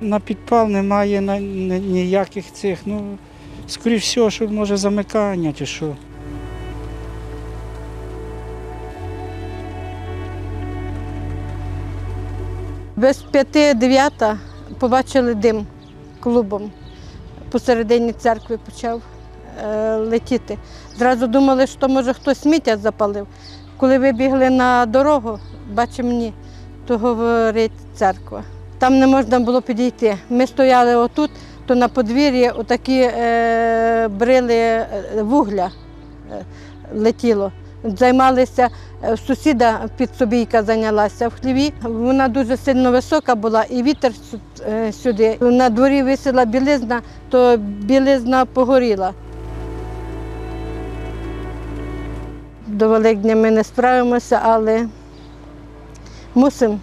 На підпал немає ніяких цих. Ну, скоріш всього, що може замикання чи що. Без п'яти дев'ята побачили дим клубом. Посередині церкви почав е, летіти. Зразу думали, що може хтось сміття запалив. Коли вибігли на дорогу, бачимо ні, то говорить церква. Там не можна було підійти. Ми стояли отут, то на подвір'ї отакі е, брили е, вугля е, летіло. Займалися е, сусіда підсобійка зайнялася в хліві. Вона дуже сильно висока була, і вітер сюди. На дворі висіла білизна, то білизна погоріла. До Великдня ми не справимося, але мусимо.